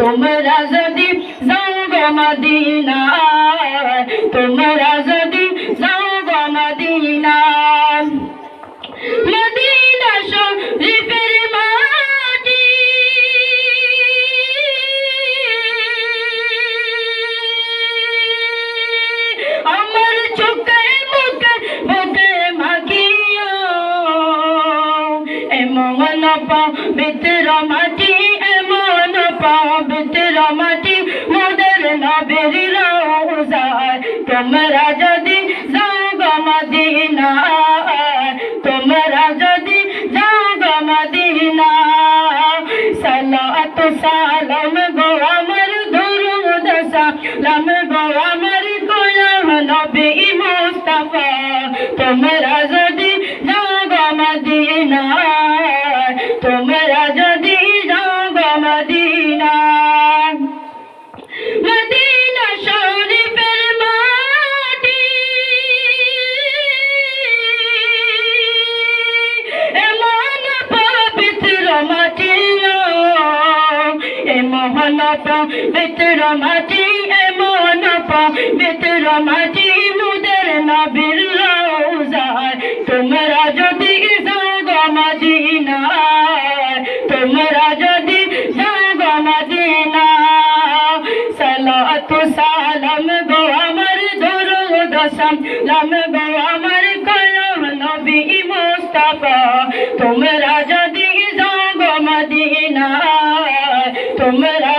তোমরা যদি যাও গো মদিনা তোমরা যদি যাও গো মদিনা মদিনা শরীফের মাটি। আমার চোখে মুখে মুখে মাটি। নবীর রোজায় তোমরা যদি যাও গো মদিনা তোমরা যদি যাও গো মদিনা সালাত সালাম গো আমার দুরুদ সালাম গো আমার গোলাম নবী মুস্তাফা। তোমরা পবিত্র মাটি এমন পবিত্র মাটি মুদের নবীর রোজায় তোমরা যদি যাও গো মদিনায়, তোমরা যদি যাও গো মদিনায়, সালাতু সালাম গো আমার দরুদ সালাম গো আমার কলম নবী মুস্তাফা। তোমরা যদি মদিনা তোমরা